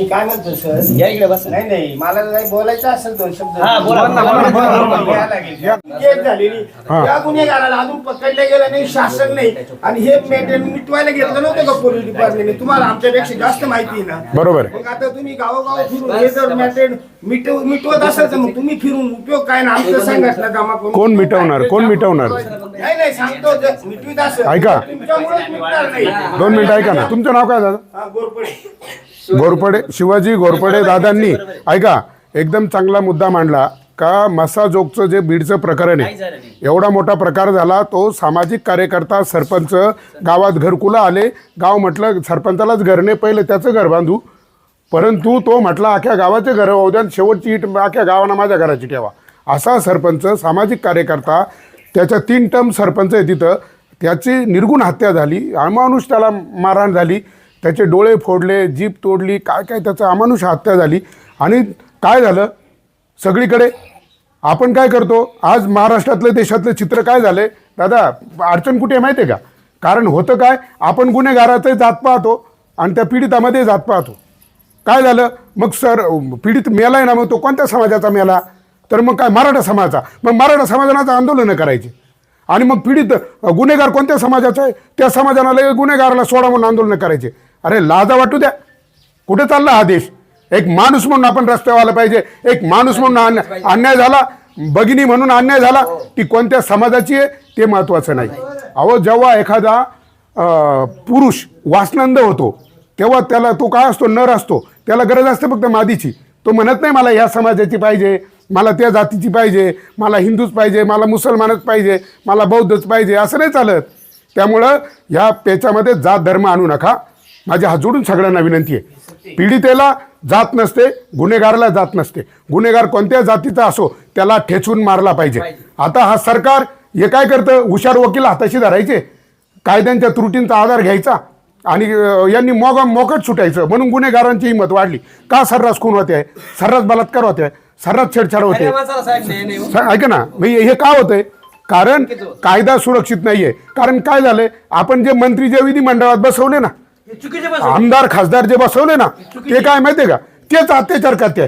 मी काय म्हणतो सर? या इकडे बसा. नाही नाही मला काही बोलायचं असेल दोन शब्द. हा, बोला, बोला, बोला, बोला, बोला, बोला. या. लागेल. केस झालेली. हा. त्या गुन्हेगाराला अजून पकडले गेलं नाही शासन नाही. आणि हे मेंटेन मिटवायला घेतलं नव्हतं का पोलीस डिपार्टमेंटने तुम्हाला आमच्यापेक्षा जास्त माहिती आहे ना? बरोबर आहे. मग आता तुम्ही गावोगाव फिरून हे जर मॅटेन मिटव मिटवत असेल तर मग तुम्ही फिरून उपयोग काय ना? आमचं संघटना जमा करून. कोण मिटवणार? कोण मिटवणार? नाही नाही सांगतो जर मिटवीत असेल ऐका. तुमच्यामुळेच मिटणार नाही. दोन मिनिटं ऐका ना. तुमचं नाव काय दादा? हा, गोरपडे. घोरपडे शिवाजी घोरपडे दादांनी. ऐका एकदम चांगला मुद्दा मांडला. का मसाजोगचं जे बीडचं प्रकरण आहे एवढा मोठा प्रकार झाला तो सामाजिक कार्यकर्ता सरपंच गावात घरकुलं आले. गाव म्हटलं सरपंचालाच घर नाही पहिलं त्याचं घर बांधू. परंतु तो म्हटला अख्ख्या गावाचे घर होऊ द्या शेवटची इट अख्ख्या गावानं माझ्या घराची ठेवा. असा सरपंच सामाजिक कार्यकर्ता त्याच्या तीन टर्म सरपंच आहे तिथं. त्याची निर्गुण हत्या झाली अमानुष त्याला मारहाण झाली. त्याचे डोळे फोडले जीप तोडली काय काय त्याचं अमानुष हत्या झाली आणि काय झालं? सगळीकडे आपण काय करतो? आज महाराष्ट्रातलं देशातलं चित्र काय झालंय? दादा अडचण कुठे आहे माहिती आहे का? कारण होतं काय? आपण गुन्हेगाराचं जात पाहतो आणि त्या पीडितामध्ये जात पाहतो. काय झालं? मग सर पीडित आहे ना मग तो कोणत्या समाजाचा मेला? तर मग काय मराठा समाजाचा मग मराठा समाजानाचं आंदोलनं करायचे. आणि मग पीडित गुन्हेगार कोणत्या समाजाचा? आहे त्या समाजाला गुन्हेगाराला सोडा म्हणून आंदोलनं करायचे. अरे लाजा वाटू द्या. कुठे चालला हा देश? एक माणूस म्हणून आपण रस्त्यावर आला पाहिजे. एक माणूस म्हणून अन्याय अन्याय झाला भगिनी म्हणून अन्याय झाला ती कोणत्या समाजाची आहे ते महत्त्वाचं नाही. अहो जेव्हा एखादा पुरुष वासनंद होतो तेव्हा त्याला तो काय असतो? नर असतो. त्याला गरज असते फक्त मादीची. तो म्हणत नाही मला ह्या समाजाची पाहिजे मला त्या जातीची पाहिजे मला हिंदूच पाहिजे मला मुसलमानच पाहिजे मला बौद्धच पाहिजे असं नाही चालत. त्यामुळं ह्या पेचामध्ये जात धर्म आणू नका. माझ्या हात जोडून सगळ्यांना विनंती आहे. पीडितेला जात नसते गुन्हेगाराला जात नसते. गुन्हेगार कोणत्या जातीचा असो त्याला ठेचून मारला पाहिजे. आता हा सरकार हे काय करतं? हुशार वकील हाताशी धरायचे? कायद्यांच्या त्रुटींचा आधार घ्यायचा? आणि यांनी मोग मोकट सुटायचं. म्हणून गुन्हेगारांची हिंमत वाढली. का सर्रास खून होते सर्रास बलात्कार होते सर्रास छेडछाड होते ऐका ना. मी हे का होतंय कारण कायदा सुरक्षित नाहीये. कारण काय झालंय? आपण जे मंत्री जे विधिमंडळात बसवले ना चुकीचे आमदार खासदार जे बसवले ना ते काय माहितीये का? तेच अत्याचार करते.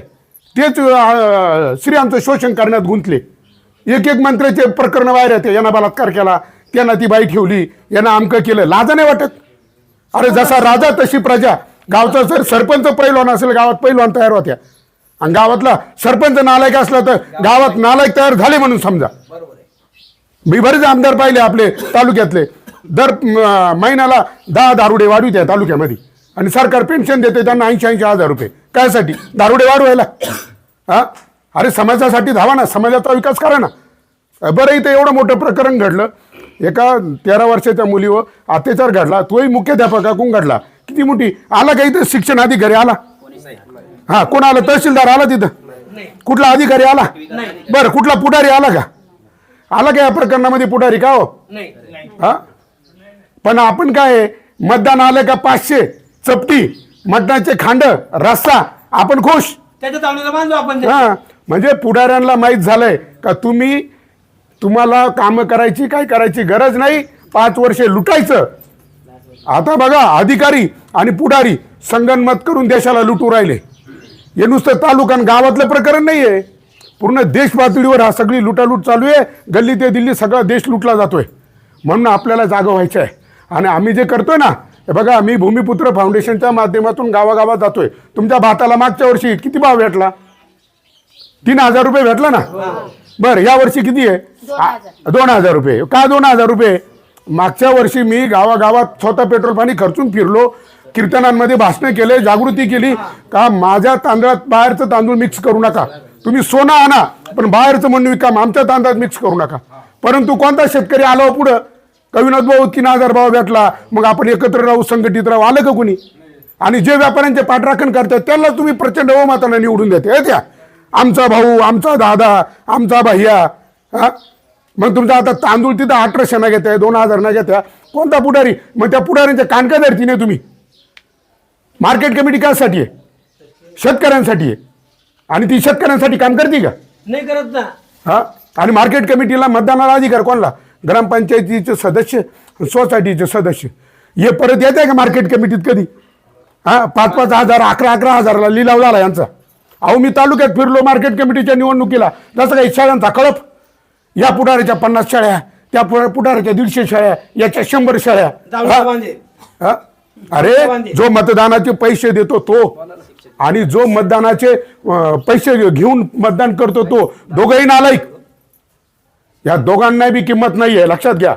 तेच अं, स्त्रियांचं शोषण करण्यात गुंतले. एक एक मंत्र्याचे प्रकरण बाहेर येते. यांना बलात्कार केला. त्यांना ती बाई ठेवली. यांना आमकं केलं. लाजा नाही वाटत. अरे जसा राजा तशी प्रजा. गावचा जर सरपंच पैलवान असेल गावात पैलवान तयार होत्या. आणि गावातला सरपंच नालायक असला तर गावात नालायक तयार झाले म्हणून समजा. मी बरेच आमदार पाहिले आपले तालुक्यातले. दर महिन्याला दहा दारुडे वाढवित आहे तालुक्यामध्ये. आणि सरकार पेन्शन देते त्यांना ऐंशी ऐंशी हजार रुपये. कायसाठी? दारुडे वाढवायला हा? अरे समाजासाठी धावा ना समाजाचा विकास करा ना. बरं इथं एवढं मोठं प्रकरण घडलं. एका तेरा वर्षाच्या मुलीवर अत्याचार घडला. तोही मुख्याध्यापकाकडून घडला? किती मोठी? आला का इथं? शिक्षण अधिकारी आला? हा कोण आलं? तहसीलदार आला तिथं? कुठला अधिकारी आला? बरं कुठला पुढारी आला का? आला का या प्रकरणामध्ये पुढारी का हो? नाही हा? पण आपण काय मतदान आलं का पाचशे? चपटी. मतदानाचे खांड रस्ता आपण खुश. हा. म्हणजे पुढाऱ्यांना माहीत झालंय का तुम्ही तुम्हाला कामं करायची काय करायची गरज नाही. पाच वर्षे लुटायचं. आता बघा अधिकारी आणि पुढारी संगनमत करून देशाला लुटू राहिले. हे नुसतं तालुका आणि गावातलं प्रकरण नाही आहे पूर्ण देश पातळीवर हा सगळी लुटालूट चालू आहे. गल्ली ते दिल्ली सगळा देश लुटला जातोय. म्हणून आपल्याला जागं व्हायचं आहे. आणि आम्ही जे करतोय ना हे बघा मी भूमिपुत्र फाउंडेशनच्या माध्यमातून गावागावात जातोय. तुमच्या भाताला मागच्या वर्षी किती भाव भेटला? तीन हजार रुपये भेटला ना? बरं या वर्षी किती आहे? दोन हजार. रुपये. का दोन हजार रुपये? मागच्या वर्षी मी गावागावात स्वतः पेट्रोल पाणी खर्चून फिरलो. कीर्तनांमध्ये भाषणं केले जागृती केली. का माझ्या तांदळात बाहेरचं तांदूळ मिक्स करू नका. तुम्ही सोनं आणा पण बाहेरचं म्हणून विकाम आमच्या तांदळात मिक्स करू नका. परंतु कोणता शेतकरी आला पुढं? कविनाथ भाऊ तीन हजार भाव भेटला मग आपण एकत्र राहू संघटित राहू आलं का कुणी? आणि जे व्यापाऱ्यांचे पाठराखण करतात त्यांना तुम्ही प्रचंड बहुमतानं निवडून देते. हे त्या आमचा भाऊ आमचा दादा आमचा भैया हा? मग तुमचा आता तांदूळ तिथं अठराशे ना घेताय दोन हजार ना घेत्या. कोणता पुढारी? मग त्या पुढाऱ्यांच्या कानका धरती नाही तुम्ही. मार्केट कमिटी कासाठी आहे. शेतकऱ्यांसाठी आहे. आणि ती शेतकऱ्यांसाठी काम करते का? नाही करत ना. हा? आणि मार्केट कमिटीला मतदानाला अधिकार कोणला? ग्रामपंचायतीचे सदस्य सोसायटीचे सदस्य. हे परत येत आहे का मार्केट कमिटीत कधी? हा? पाच पाच हजार अकरा अकरा हजाराला लिलाव झाला यांचा. अहो मी तालुक्यात फिरलो मार्केट कमिटीच्या निवडणुकीला. जसं काही शाळांचा कळप? या पुढाऱ्याच्या पन्नास शाळ्या त्या पुढा- पुढाऱ्याच्या दीडशे शाळ्या याच्या शंभर शाळ्या? अरे जो मतदानाचे पैसे देतो तो. आणि जो मतदानाचे पैसे घेऊन मतदान करतो तो दोघंही नालायक. या दोघांना बी किंमत नाहीये लक्षात घ्या.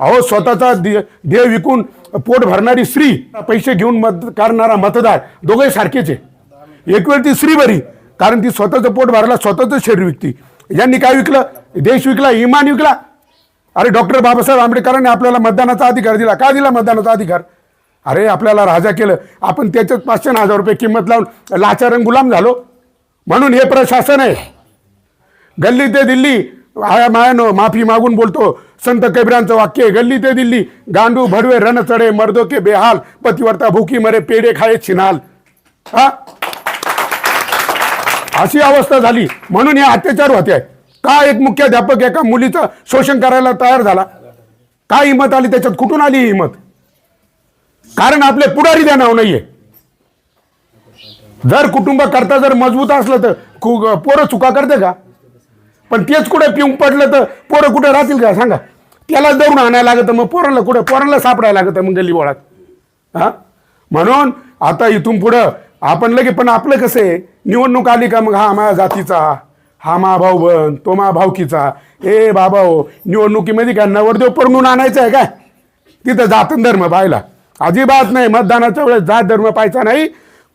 अहो स्वतःचा दे- देह विकून पोट भरणारी स्त्री पैसे घेऊन मत करणारा मतदार दोघंही सारखेच आहे. एक वेळ ती स्त्री बरी कारण ती स्वतःचं पोट भरला स्वतःच शरीर विकती. यांनी काय विकलं? देश विकला इमान विकला? अरे डॉक्टर बाबासाहेब आंबेडकरांनी आपल्याला मतदानाचा अधिकार दिला. का दिला मतदानाचा अधिकार? अरे आपल्याला राजा केलं. आपण त्याच्यात पाचशे हजार रुपये किंमत लावून लाचारण गुलाम झालो. म्हणून हे प्रशासन आहे. गल्ली ते दिल्ली आया मायानो माफी मागून बोलतो. संत कबीरांचं वाक्य आहे, गल्ली ते दिल्ली गांडू भडवे रण चढे मर्दो के बेहाल पतिवर्ता भूकी मरे पेडे खाये छिनाल. हा? अशी अवस्था झाली. म्हणून हे अत्याचार होते. का एक मुख्याध्यापक एका मुलीचं शोषण करायला तयार झाला? काय हिंमत आली त्याच्यात? कुठून आली ही हिंमत? कारण आपले पुढारी द्या नाव हो नाहीये. जर कुटुंब करता जर मजबूत असलं तर पोरं चुका करते का? पण तेच कुठे पिऊन पडलं तर पोरं कुठे राहतील का? सांगा. त्याला दौड आणायला लागतं मग पोरांना कुठे पोरांना सापडायला लागतं मग गल्ली बोळात. हा? म्हणून आता इथून पुढं आपण लगे पण आपलं कसं आहे? निवडणूक आली का मग हा माझ्या जातीचा हा मा भाऊ बन तो मा भावकीचा ए बाबा हो निवडणुकीमध्ये का नवरदेव परमून आणायचं आहे काय? तिथं जातं धर्म पाहिला अजिबात नाही. मतदानाच्या वेळेस जात धर्म पाहायचा नाही.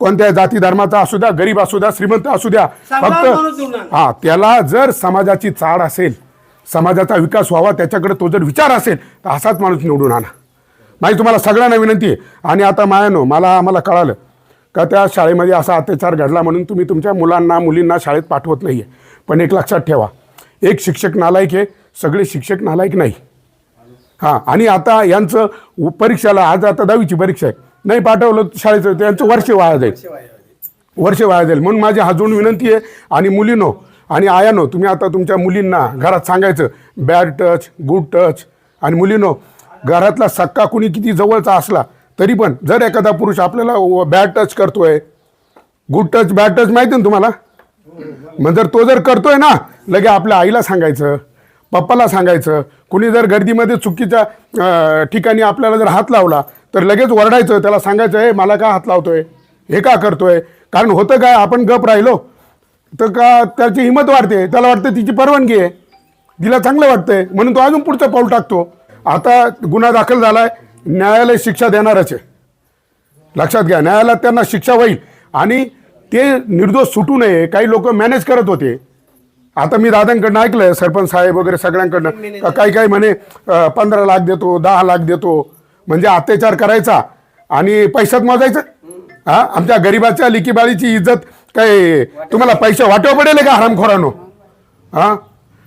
कोणत्या जाती धर्माचा असू द्या गरीब असू द्या श्रीमंत असू द्या. फक्त हा त्याला जर समाजाची चाड असेल समाजाचा विकास व्हावा त्याच्याकडे तो जर विचार असेल तर असाच माणूस निवडून आणा. माझी तुम्हाला सगळ्यांना विनंती आहे. आणि आता मायानो मला आम्हाला कळालं का त्या शाळेमध्ये असा अत्याचार घडला म्हणून तुम्ही तुमच्या मुलांना मुलींना शाळेत पाठवत नाही आहे पण एक लक्षात ठेवा. एक शिक्षक नालायक आहे. सगळे शिक्षक नालायक नाही. हां आणि आता यांचं परीक्षाला आज आता दहावीची परीक्षा आहे. नाही पाठवलं शाळेचं तर यांचं वर्ष वाया जाईल. वर्ष वाया जाईल. म्हणून माझी हाजून विनंती आहे आणि मुलीनो आणि आयानो तुम्ही आता तुमच्या मुलींना घरात सांगायचं बॅड टच गुड टच आणि मुलीनो घरातला सक्का कुणी किती जवळचा असला तरी पण जर एखादा पुरुष आपल्याला बॅड टच करतोय गुड टच बॅड टच माहिती ना तुम्हाला? मग जर तो जर करतोय ना लगे आपल्या आईला सांगायचं पप्पाला सांगायचं कुणी जर गर्दीमध्ये चुकीच्या ठिकाणी आपल्याला जर हात लावला तर लगेच ओरडायचं त्याला सांगायचं हे मला का हात लावतोय? हे का करतोय? कारण होतं काय आपण गप राहिलो तर का त्याची हिंमत वाढते? त्याला वाटतं तिची परवानगी आहे. तिला चांगलं वाटतंय म्हणून तो अजून पुढचं पाऊल टाकतो. आता गुन्हा दाखल झालाय न्यायालय शिक्षा देणारच आहे. लक्षात घ्या न्यायालयात त्यांना शिक्षा होईल. आणि ते निर्दोष सुटू नये काही लोक मॅनेज करत होते. आता मी दादांकडनं ऐकलंय सरपंच साहेब वगैरे सगळ्यांकडनं. का काही काही म्हणे अं, पंधरा लाख देतो दहा लाख देतो. म्हणजे अत्याचार करायचा आणि पैशात मोजायचं? हा? आमच्या गरिबाच्या लिकीबाळीची इज्जत काय तुम्हाला पैसे वाटव पडेल का हरामखोरानो? हा?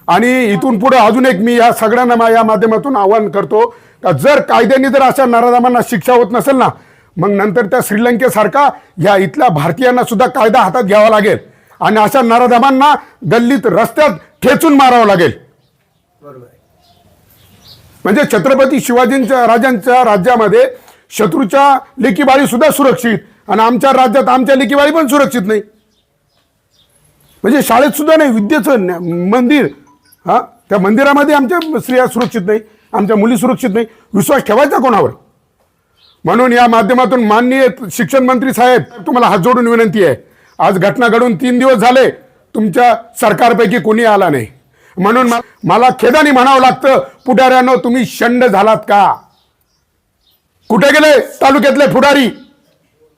आणि इथून पुढे अजून एक मी या सगळ्यांना मा- या माध्यमातून आवाहन करतो का जर कायद्याने जर अशा नराधामांना शिक्षा होत नसेल ना मग नंतर त्या श्रीलंकेसारखा या इथल्या भारतीयांना सुद्धा कायदा हातात घ्यावा लागेल. आणि अशा नराधमांना गल्लीत रस्त्यात ठेचून मारावं लागेल. म्हणजे छत्रपती शिवाजींच्या राजांच्या राज्यामध्ये शत्रूच्या लेकीबाळी सुद्धा सुरक्षित आणि आमच्या राज्यात आमच्या लेकीबाळी पण सुरक्षित नाही. म्हणजे शाळेत सुद्धा नाही विद्येचं मंदिर. हा? त्या मंदिरामध्ये आमच्या स्त्रिया सुरक्षित नाही आमच्या मुली सुरक्षित नाही. विश्वास ठेवायचा कोणावर? म्हणून या माध्यमातून माननीय शिक्षण मंत्री साहेब तुम्हाला हात जोडून विनंती आहे. आज घटना घडून तीन दिवस झाले तुमच्या सरकारपैकी कोणी आला नाही. म्हणून मला खेदाने म्हणावं लागतं पुढाऱ्यानो तुम्ही शंड झालात का? कुठे गेले तालुक्यातले पुढारी?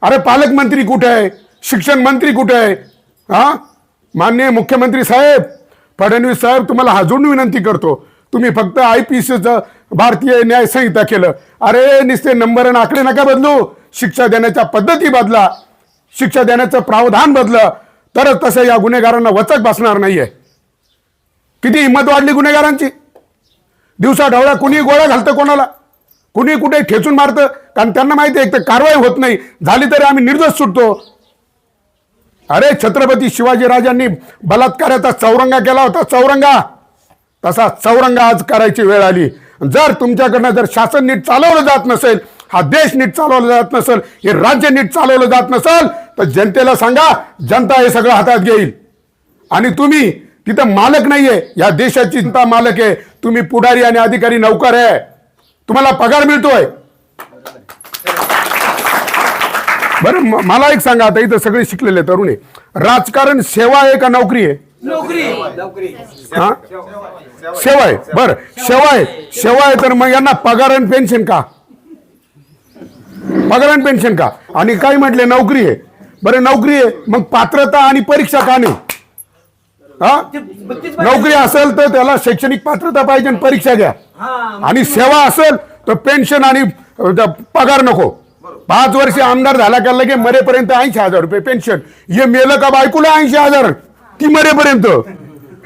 अरे पालकमंत्री कुठे आहे? शिक्षण मंत्री कुठे आहे? हा? माननीय मुख्यमंत्री साहेब फडणवीस साहेब तुम्हाला हजून विनंती करतो. तुम्ही फक्त आय पी सीचं भारतीय न्याय संहिता केलं. अरे नुसते नंबर आणि आकडे नका बदलू. शिक्षा देण्याच्या पद्धती बदला. शिक्षा देण्याचं प्रावधान बदलं तरच तसं या गुन्हेगारांना वचक बसणार नाहीये. किती हिंमत वाढली गुन्हेगारांची? दिवसा ढवळ्या कुणी गोळ्या घालतं कोणाला? कुणी कुठे ठेचून मारतं? कारण त्यांना माहिती आहे एक तर कारवाई होत नाही. झाली तरी आम्ही निर्दोष सुटतो. अरे छत्रपती शिवाजीराजांनी बलात्काराचा चौरंगा केला होता. चौरंगा! तसा चौरंगा आज करायची वेळ आली. जर तुमच्याकडनं जर शासन नीट चालवलं जात नसेल हा देश नीट चालवला जात नसेल हे राज्य नीट चालवलं जात नसेल तर जनतेला सांगा जनता हे सगळं हातात घेईल. आणि तुम्ही तिथं मालक नाहीये. या देशाची जनता मालक आहे. तुम्ही पुढारी आणि अधिकारी नौकर आहे. तुम्हाला पगार मिळतोय. बरं मला एक सांगा आता इथं सगळे शिकलेले तरुण आहे राजकारण सेवा आहे का नोकरी आहे? नोकरी. हा? सेवा आहे. बर सेवा आहे. सेवा आहे तर मग यांना पगार आणि पेन्शन का? पगार आणि पेन्शन का? आणि काय म्हटले नोकरी आहे. बरं नोकरी आहे. मग पात्रता आणि परीक्षा का नाही? हा. नोकरी असेल तर त्याला शैक्षणिक पात्रता पाहिजे आणि परीक्षा घ्या. आणि सेवा असेल तर पेन्शन आणि पगार नको. पाच वर्ष आमदार झाला का लगे मरेपर्यंत ऐंशी हजार रुपये पेन्शन. हे मेलं का बायकोला ऐंशी हजार? ती मरेपर्यंत.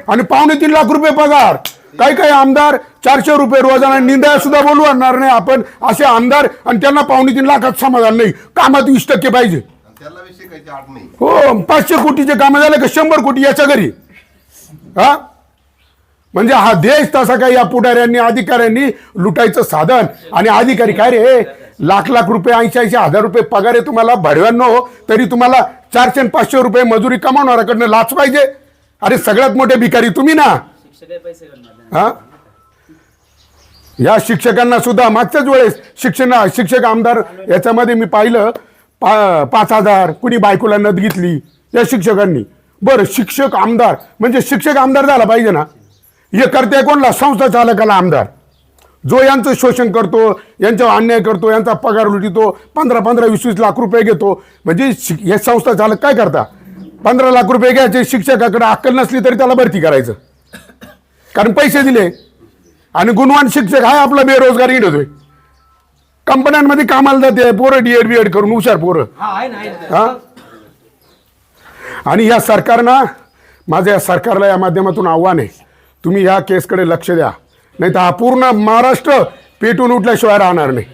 आणि पावणे तीन लाख रुपये पगार. काही काही आमदार चारशे रुपये रोजाना निंदा सुद्धा बोलवणार नाही. आपण असे आमदार आणि त्यांना पावणे तीन लाखात समाधान नाही. कामात वीस टक्के पाहिजे. त्याला विषय काही आठ नाही. हो पाचशे कोटीचे कामं झाले का? शंभर कोटी याच्या घरी. हा? म्हणजे हा देश तसा काही या पुढाऱ्यांनी अधिकाऱ्यांनी लुटायचं साधन? आणि अधिकारी काय रे? लाख लाख रुपये ऐंशी ऐंशी हजार रुपये पगार आहे तुम्हाला भडव्यांनो. तरी तुम्हाला चारशे आणि पाचशे रुपये मजुरी कमावणाऱ्याकडनं लाच पाहिजे. अरे सगळ्यात मोठे भिकारी तुम्ही ना. हा? या शिक्षकांना सुद्धा मागच्याच वेळेस शिक्षण शिक्षक आमदार याच्यामध्ये मी पाहिलं पा पाच हजार कुणी बायकोला नद घेतली या शिक्षकांनी. बरं शिक्षक आमदार म्हणजे शिक्षक आमदार झाला पाहिजे ना. हे करते कोणला? संस्था चालकाला आमदार. जो यांचं शोषण करतो यांच्यावर अन्याय करतो यांचा पगार लुटितो पंधरा पंधरा वीस वीस लाख रुपये घेतो. म्हणजे शिक- हे संस्था चालक काय करता? पंधरा लाख रुपये घ्यायचे शिक्षकाकडे अक्कल नसली तरी त्याला भरती करायचं. कारण पैसे दिले. आणि गुणवान शिक्षक हा आपला बेरोजगार घेतोय कंपन्यांमध्ये कामाला जाते पोरं डीएड बीएड करून हुशार पोरं. हा आणि या सरकारनं माझं या सरकारला या माध्यमातून आव्हान आहे. तुम्ही या केसकडे लक्ष द्या. नाही तर हा पूर्ण महाराष्ट्र पेटून उठल्याशिवाय राहणार नाही.